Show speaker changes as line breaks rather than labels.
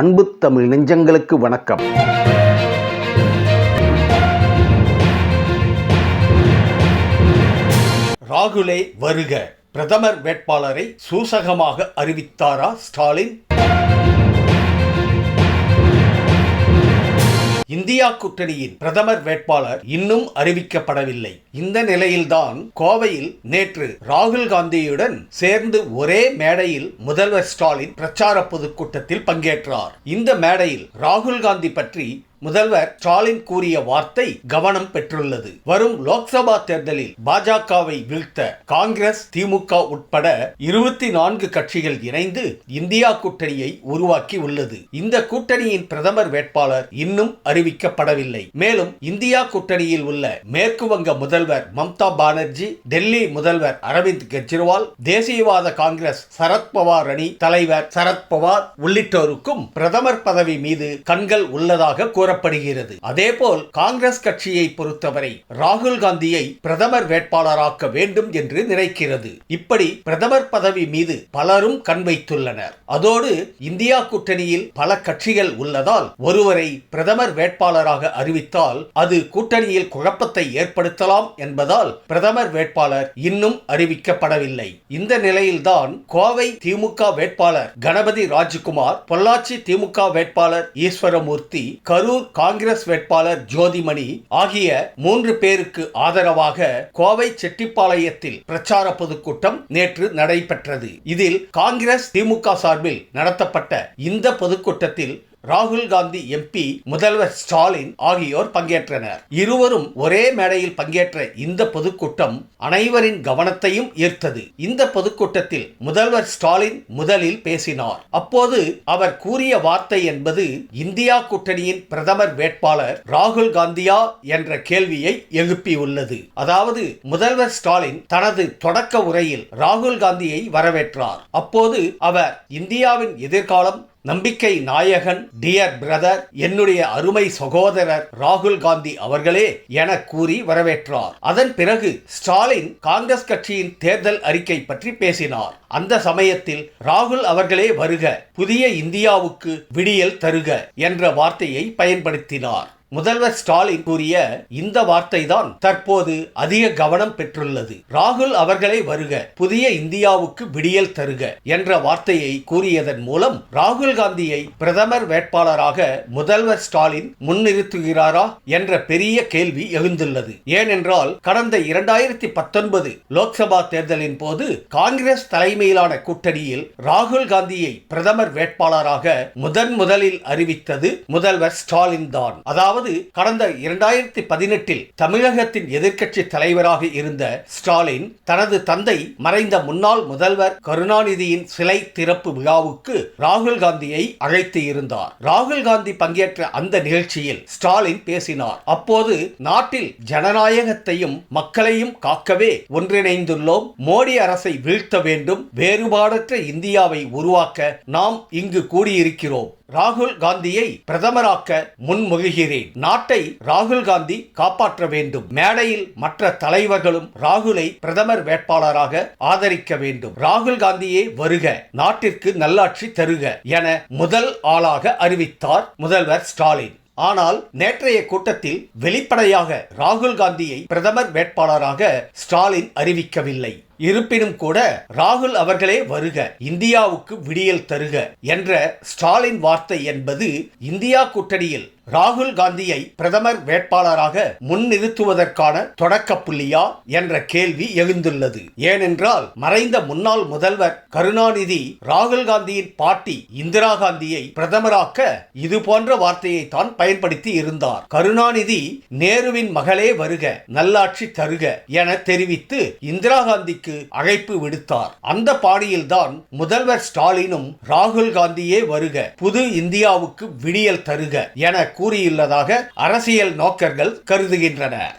அன்பு தமிழ் நெஞ்சங்களுக்கு வணக்கம்.
ராகுலே வருக. பிரதமர் வேட்பாளரை சூசகமாக அறிவித்தாரா ஸ்டாலின்? இந்தியா கூட்டணியின் பிரதமர் வேட்பாளர் இன்னும் அறிவிக்கப்படவில்லை. இந்த நிலையில்தான் கோவையில் நேற்று ராகுல் காந்தியுடன் சேர்ந்து ஒரே மேடையில் முதல்வர் ஸ்டாலின் பிரச்சார பொதுக்கூட்டத்தில் பங்கேற்றார். இந்த மேடையில் ராகுல் காந்தி பற்றி முதல்வர் ஸ்டாலின் கூறிய வார்த்தை கவனம் பெற்றுள்ளது. வரும் லோக்சபா தேர்தலில் பாஜகவை வீழ்த்த காங்கிரஸ் திமுக உட்பட இருபத்தி நான்கு கட்சிகள் இணைந்து இந்தியா கூட்டணியை உருவாக்கி உள்ளது. இந்த கூட்டணியின் பிரதமர் வேட்பாளர் இன்னும் அறிவிக்கப்படவில்லை. மேலும் இந்தியா கூட்டணியில் உள்ள மேற்கு வங்க முதல்வர் மம்தா பானர்ஜி டெல்லி முதல்வர் அரவிந்த் கெஜ்ரிவால் தேசியவாத காங்கிரஸ் சரத்பவார் அணி தலைவர் சரத்பவார் உள்ளிட்டோருக்கும் பிரதமர் பதவி மீது கண்கள் உள்ளதாக கூற கூறப்படுகிறது அதேபோல் காங்கிரஸ் கட்சியை பொறுத்தவரை ராகுல் காந்தியை பிரதமர் வேட்பாளராக்க வேண்டும் என்று நினைக்கிறது. இப்படி பிரதமர் பதவி மீது பலரும் கண் வைத்துள்ளனர். அதோடு இந்தியா கூட்டணியில் பல கட்சிகள் உள்ளதால் ஒருவரை பிரதமர் வேட்பாளராக அறிவித்தால் அது கூட்டணியில் குழப்பத்தை ஏற்படுத்தலாம் என்பதால் பிரதமர் வேட்பாளர் இன்னும் அறிவிக்கப்படவில்லை. இந்த நிலையில்தான் கோவை திமுக வேட்பாளர் கணபதி ராஜ்குமார் பொள்ளாச்சி திமுக வேட்பாளர் ஈஸ்வரமூர்த்தி கரூர் காங்கிரஸ் வேட்பாளர் ஜோதிமணி ஆகிய மூன்று பேருக்கு ஆதரவாக கோவை செட்டிப்பாளையத்தில் பிரச்சார பொதுக்கூட்டம் நேற்று நடைபெற்றது. இதில் காங்கிரஸ் திமுக சார்பில் நடத்தப்பட்ட இந்த பொதுக்கூட்டத்தில் ராகுல் காந்தி எம்பி முதல்வர் ஸ்டாலின் ஆகியோர் பங்கேற்றனர். இருவரும் ஒரே மேடையில் பங்கேற்ற இந்த பொதுக்கூட்டம் அனைவரின் கவனத்தையும் ஈர்த்தது. இந்த பொதுக்கூட்டத்தில் முதல்வர் ஸ்டாலின் முதலில் பேசினார். அப்போது அவர் கூறிய வார்த்தை என்பது இந்தியா கூட்டணியின் பிரதமர் வேட்பாளர் ராகுல் காந்தியா என்ற கேள்வியை எழுப்பியுள்ளது. அதாவது முதல்வர் ஸ்டாலின் தனது தொடக்க உரையில் ராகுல் காந்தியை வரவேற்றார். அப்போது அவர் இந்தியாவின் எதிர்காலம் நம்பிக்கை நாயகன் டியர் பிரதர் என்னுடைய அருமை சகோதரர் ராகுல் காந்தி அவர்களே என கூறி வரவேற்றார். அதன் பிறகு ஸ்டாலின் காங்கிரஸ் கட்சியின் தேர்தல் அறிக்கை பற்றி பேசினார். அந்த சமயத்தில் ராகுல் அவர்களே வருக புதிய இந்தியாவுக்கு விடியல் தருக என்ற வார்த்தையை பயன்படுத்தினார். முதல்வர் ஸ்டாலின் கூறிய இந்த வார்த்தை தான் தற்போது அதிக கவனம் பெற்றுள்ளது. ராகுல் அவர்களை வருக புதிய இந்தியாவுக்கு விடியல் தருக என்ற வார்த்தையை கூறியதன் மூலம் ராகுல் காந்தியை பிரதமர் வேட்பாளராக முதல்வர் ஸ்டாலின் முன்னிறுத்துகிறாரா என்ற பெரிய கேள்வி எழுந்துள்ளது. ஏனென்றால் கடந்த இரண்டாயிரத்தி பத்தொன்பது லோக்சபா தேர்தலின் போது காங்கிரஸ் தலைமையிலான கூட்டணியில் ராகுல் காந்தியை பிரதமர் வேட்பாளராக முதன் முதலில் அறிவித்தது முதல்வர் ஸ்டாலின் தான் அதாவது அதாவது கடந்த இரண்டாயிரத்தி பதினெட்டில் தமிழகத்தின் எதிர்க்கட்சி தலைவராக இருந்த ஸ்டாலின் தனது தந்தை மறைந்த முன்னாள் முதல்வர் கருணாநிதியின் சிலை திறப்பு விழாவுக்கு ராகுல் காந்தியை அழைத்து இருந்தார். ராகுல் காந்தி பங்கேற்ற அந்த நிகழ்ச்சியில் ஸ்டாலின் பேசினார். அப்போது நாட்டில் ஜனநாயகத்தையும் மக்களையும் காக்கவே ஒன்றிணைந்துள்ளோம். மோடி அரசை வீழ்த்த வேண்டும். வேறுபாடற்ற இந்தியாவை உருவாக்க நாம் இங்கு கூடியிருக்கிறோம். ராகுல் காந்தியை பிரதமராக்க முன்மொழிகிறேன். நாட்டை ராகுல் காந்தி காப்பாற்ற வேண்டும். மேடையில் மற்ற தலைவர்களும் ராகுலை பிரதமர் வேட்பாளராக ஆதரிக்க வேண்டும். ராகுல் காந்தியே வருக நாட்டிற்கு நல்லாட்சி தருக என முதல் ஆளாக அறிவித்தார் முதல்வர் ஸ்டாலின். ஆனால் நேற்றைய கூட்டத்தில் வெளிப்படையாக ராகுல் காந்தியை பிரதமர் வேட்பாளராக ஸ்டாலின் அறிவிக்கவில்லை. இருப்பினும் கூட ராகுல் அவர்களே வருக இந்தியாவுக்கு விடியல் தருக என்ற ஸ்டாலின் வார்த்தை என்பது இந்தியா கூட்டணியில் ராகுல் காந்தியை பிரதமர் வேட்பாளராக முன்னிறுத்துவதற்கான தொடக்க புள்ளியா என்ற கேள்வி எழுந்துள்ளது. ஏனென்றால் மறைந்த முன்னாள் முதல்வர் கருணாநிதி ராகுல் காந்தியின் பாட்டி இந்திரா காந்தியை பிரதமராக்க இது போன்ற வார்த்தையை தான் பயன்படுத்தி இருந்தார். கருணாநிதி நேருவின் மகளே வருக நல்லாட்சி தருக என தெரிவித்து இந்திரா காந்திக்கு அழைப்பு விடுத்தார். அந்த பாணியில்தான் முதல்வர் ஸ்டாலினும் ராகுல் காந்தியே வருக புது இந்தியாவுக்கு விடியல் தருக என கூறியுள்ளதாக அரசியல் நோக்கர்கள் கருதுகின்றனர்